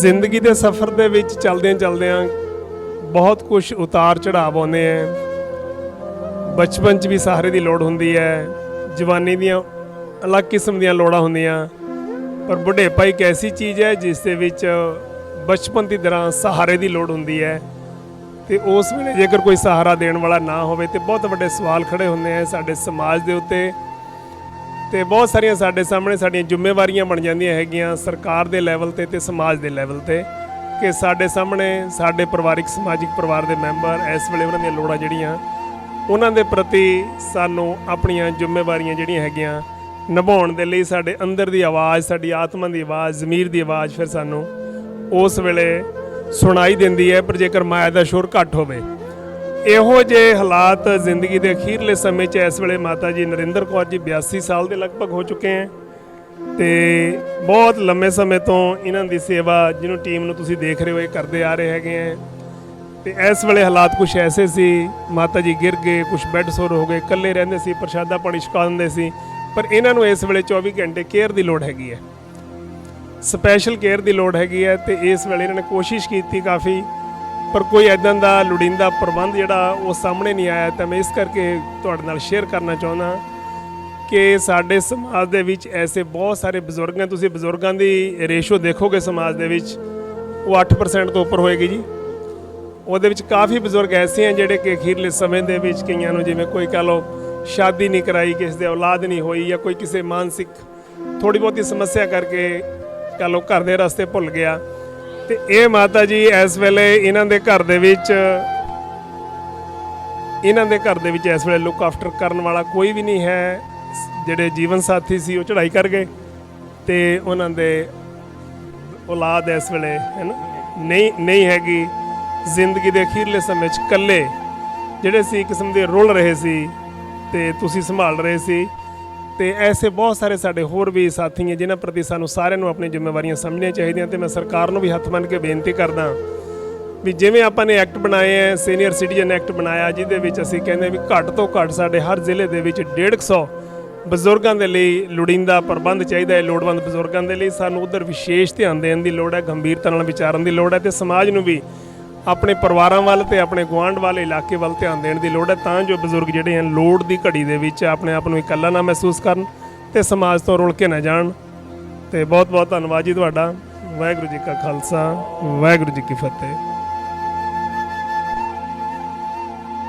ਜ਼ਿੰਦਗੀ ਦੇ ਸਫ਼ਰ ਦੇ ਵਿੱਚ ਚਲਦਿਆਂ ਚਲਦਿਆਂ ਬਹੁਤ ਕੁਝ ਉਤਾਰ ਚੜਾਵ ਆਉਂਦੇ ਆ। ਬਚਪਨ 'ਚ ਵੀ ਸਹਾਰੇ ਦੀ ਲੋੜ ਹੁੰਦੀ ਹੈ। ਜਵਾਨੀ ਦੀਆਂ ਅਲੱਗ ਕਿਸਮ ਦੀਆਂ ਲੋੜਾਂ ਹੁੰਦੀਆਂ। ਪਰ ਬੁਢੇਪਾ ਇੱਕ ਐਸੀ ਚੀਜ਼ ਹੈ ਜਿਸ ਦੇ ਵਿੱਚ ਬਚਪਨ ਦੀ ਤਰ੍ਹਾਂ ਸਹਾਰੇ ਦੀ ਲੋੜ ਹੁੰਦੀ ਹੈ। ਤੇ ਉਸ ਵੇਲੇ ਜੇਕਰ ਕੋਈ ਸਹਾਰਾ ਦੇਣ ਵਾਲਾ ਨਾ ਹੋਵੇ ਤੇ ਬਹੁਤ ਵੱਡੇ ਸਵਾਲ ਖੜੇ ਹੁੰਦੇ ਆ ਸਾਡੇ ਸਮਾਜ ਦੇ ਉੱਤੇ। ਤੇ ਬਹੁਤ ਸਾਰੀਆਂ ਸਾਡੇ ਸਾਹਮਣੇ ਸਾਡੀਆਂ ਜ਼ਿੰਮੇਵਾਰੀਆਂ ਬਣ ਜਾਂਦੀਆਂ ਹੈਗੀਆਂ ਸਰਕਾਰ ਦੇ ਲੈਵਲ ਤੇ ਤੇ ਸਮਾਜ ਦੇ ਲੈਵਲ ਤੇ ਕਿ ਸਾਡੇ ਸਾਹਮਣੇ ਸਾਡੇ ਪਰਿਵਾਰਿਕ, ਸਮਾਜਿਕ ਪਰਿਵਾਰ ਦੇ ਮੈਂਬਰ ਇਸ ਵੇਲੇ ਉਹਨਾਂ ਦੀਆਂ ਲੋੜਾਂ ਜਿਹੜੀਆਂ, ਉਹਨਾਂ ਦੇ ਪ੍ਰਤੀ ਸਾਨੂੰ ਆਪਣੀਆਂ ਜ਼ਿੰਮੇਵਾਰੀਆਂ ਜਿਹੜੀਆਂ ਹੈਗੀਆਂ ਨਿਭਾਉਣ ਦੇ ਲਈ ਸਾਡੇ ਅੰਦਰ ਦੀ ਆਵਾਜ਼, ਸਾਡੀ ਆਤਮਾ ਦੀ ਆਵਾਜ਼, ਜ਼ਮੀਰ ਦੀ ਆਵਾਜ਼ ਫਿਰ ਸਾਨੂੰ ਉਸ ਵੇਲੇ ਸੁਣਾਈ ਦਿੰਦੀ ਹੈ ਪਰ ਜੇਕਰ ਮਾਇਆ ਦਾ ਸ਼ੋਰ ਘੱਟ ਹੋਵੇ। ਇਹੋ ਜਿਹੇ ਹਾਲਾਤ ਜ਼ਿੰਦਗੀ ਦੇ ਅਖੀਰਲੇ ਸਮੇਂ 'ਚ ਇਸ ਵੇਲੇ ਮਾਤਾ ਜੀ ਨਰਿੰਦਰ ਕੌਰ ਜੀ 82 ਸਾਲ ਦੇ ਲਗਭਗ ਹੋ ਚੁੱਕੇ ਹੈ ਤੇ ਬਹੁਤ ਲੰਮੇ ਸਮੇਂ ਤੋਂ ਇਹਨਾਂ ਦੀ ਸੇਵਾ ਜਿਹਨੂੰ ਟੀਮ ਨੂੰ ਤੁਸੀਂ ਦੇਖ ਰਹੇ ਹੋ, ਇਹ ਕਰਦੇ ਆ ਰਹੇ ਹੈਗੇ ਹੈ। ਤੇ ਇਸ ਵੇਲੇ ਹਾਲਾਤ ਕੁਝ ਐਸੇ ਸੀ, ਮਾਤਾ ਜੀ ਗਿਰ ਗਏ ਕੁਝ ਬੈੱਡ ਸੋਰ ਹੋ ਗਏ, ਇਕੱਲੇ ਰਹਿੰਦੇ ਸੀ, ਪ੍ਰਸ਼ਾਦਾ ਪਾਣੀ ਛਕਾ ਦਿੰਦੇ ਸੀ, ਪਰ ਇਹਨਾਂ ਨੂੰ ਇਸ ਵੇਲੇ 24 ਘੰਟੇ ਕੇਅਰ ਦੀ ਲੋੜ ਹੈਗੀ ਹੈ। ਸਪੈਸ਼ਲ ਕੇਅਰ ਦੀ ਲੋੜ ਹੈਗੀ ਹੈ ਤੇ ਇਸ ਵੇਲੇ ਇਹਨਾਂ ਨੇ ਕੋਸ਼ਿਸ਼ ਕੀਤੀ ਕਾਫੀ ਪਰ ਕੋਈ ਐਦਾਂ ਦਾ ਲੋੜੀਂਦਾ ਪ੍ਰਬੰਧ ਜਿਹੜਾ ਉਹ ਸਾਹਮਣੇ ਨਹੀਂ ਆਇਆ, ਤਾਂ ਮੈਂ ਇਸ ਕਰਕੇ ਤੁਹਾਡੇ ਨਾਲ ਸ਼ੇਅਰ ਕਰਨਾ ਚਾਹੁੰਦਾ ਕਿ ਸਾਡੇ ਸਮਾਜ ਦੇ ਵਿੱਚ ਐਸੇ ਬਹੁਤ ਸਾਰੇ ਬਜ਼ੁਰਗ ਨੇ, ਤੁਸੀਂ ਬਜ਼ੁਰਗਾਂ ਦੀ ਰੇਸ਼ੋ ਦੇਖੋਗੇ ਸਮਾਜ ਦੇ ਵਿੱਚ, ਉਹ 8% ਤੋਂ ਉੱਪਰ ਹੋਏਗੀ ਜੀ। ਉਹਦੇ ਵਿੱਚ ਕਾਫੀ ਬਜ਼ੁਰਗ ਐਸੇ ਹਨ ਜਿਹੜੇ ਕਿ ਅਖੀਰਲੇ ਸਮੇਂ ਦੇ ਵਿੱਚ ਕਈਆਂ ਨੂੰ ਜਿਵੇਂ ਕੋਈ ਕਹ ਲਓ ਸ਼ਾਦੀ ਨਹੀਂ ਕਰਾਈ, ਕਿਸੇ ਦੇ ਔਲਾਦ ਨਹੀਂ ਹੋਈ ਜਾਂ ਕੋਈ ਕਿਸੇ ਮਾਨਸਿਕ ਥੋੜੀ ਬਹੁਤੀ ਸਮੱਸਿਆ ਕਰਕੇ ਕਹ ਲਓ ਘਰ ਦੇ ਰਸਤੇ ਭੁੱਲ ਗਿਆ। ਤੇ ਇਹ ਮਾਤਾ ਜੀ ਇਸ ਵੇਲੇ ਇਹਨਾਂ ਦੇ ਘਰ ਦੇ ਵਿੱਚ, ਇਹਨਾਂ ਦੇ ਘਰ ਦੇ ਵਿੱਚ ਇਸ ਵੇਲੇ ਲੁੱਕ ਆਫਟਰ ਕਰਨ ਵਾਲਾ ਕੋਈ ਵੀ ਨਹੀਂ ਹੈ। ਜਿਹੜੇ ਜੀਵਨ ਸਾਥੀ ਸੀ, ਉਹ ਚੜ੍ਹਾਈ ਕਰ ਗਏ ਤੇ ਉਹਨਾਂ ਦੇ ਔਲਾਦ ਇਸ ਵੇਲੇ ਹੈ ਨਾ ਨਹੀਂ ਨਹੀਂ ਹੈਗੀ। ਜ਼ਿੰਦਗੀ ਦੇ ਅਖੀਰਲੇ ਸਮੇਂ 'ਚ ਇਕੱਲੇ ਜਿਹੜੇ ਸੀ ਕਿਸਮ ਦੇ ਰੁਲ ਰਹੇ ਸੀ ਤੇ ਤੁਸੀਂ ਸੰਭਾਲ ਰਹੇ ਸੀ। ਤੇ ਐਸੇ ਬਹੁਤ ਸਾਰੇ ਸਾਡੇ ਹੋਰ ਵੀ ਸਾਥੀ ਹੈ ਜਿਨ੍ਹਾਂ ਪ੍ਰਤੀ ਸਾਨੂੰ ਸਾਰਿਆਂ ਨੂੰ ਆਪਣੀ ਜ਼ਿੰਮੇਵਾਰੀਆਂ ਸਮਝਣੀਆਂ ਚਾਹੀਦੀਆਂ ਤੇ ਮੈਂ ਸਰਕਾਰ ਨੂੰ ਵੀ ਹੱਥ ਮੰਨ ਕੇ ਬੇਨਤੀ ਕਰਦਾ ਵੀ ਜਿਵੇਂ ਆਪਾਂ ਨੇ ਐਕਟ ਬਣਾਏ ਹੈ, ਸੀਨੀਅਰ ਸਿਟੀਜ਼ਨ ਐਕਟ ਬਣਾਇਆ, ਜਿਹਦੇ ਵਿੱਚ ਅਸੀਂ ਕਹਿੰਦੇ ਵੀ ਘੱਟ ਤੋਂ ਘੱਟ ਸਾਡੇ ਹਰ ਜ਼ਿਲ੍ਹੇ ਦੇ ਵਿੱਚ 150 ਬਜ਼ੁਰਗਾਂ ਦੇ ਲਈ ਲੋੜੀਂਦਾ ਪ੍ਰਬੰਧ ਚਾਹੀਦਾ ਹੈ, ਲੋੜਵੰਦ ਬਜ਼ੁਰਗਾਂ ਦੇ ਲਈ ਸਾਨੂੰ ਉਧਰ ਵਿਸ਼ੇਸ਼ ਧਿਆਨ ਦੇਣ ਦੀ ਲੋੜ ਹੈ, ਗੰਭੀਰਤਾ ਨਾਲ ਵਿਚਾਰਨ ਦੀ ਲੋੜ ਹੈ ਤੇ ਸਮਾਜ ਨੂੰ ਵੀ ਆਪਣੇ ਪਰਿਵਾਰਾਂ ਵੱਲ ਤੇ ਆਪਣੇ ਗੁਆਂਢ ਵਾਲੇ, ਇਲਾਕੇ ਵੱਲ ਧਿਆਨ ਦੇਣ ਦੀ ਲੋੜ ਹੈ, ਤਾਂ ਜੋ ਬਜ਼ੁਰਗ ਜਿਹੜੇ ਹਨ, ਲੋੜ ਦੀ ਘੜੀ ਦੇ ਵਿੱਚ ਆਪਣੇ ਆਪ ਨੂੰ ਇਕੱਲਾ ਨਾ ਮਹਿਸੂਸ ਕਰਨ ਤੇ ਸਮਾਜ ਤੋਂ ਰੁਲ ਕੇ ਨਾ ਜਾਣ। ਤੇ ਬਹੁਤ ਬਹੁਤ ਧੰਨਵਾਦ ਜੀ ਤੁਹਾਡਾ। ਵਾਹਿਗੁਰੂ ਜੀ ਕਾ ਖਾਲਸਾ, ਵਾਹਿਗੁਰੂ ਜੀ ਕੀ ਫਤਿਹ।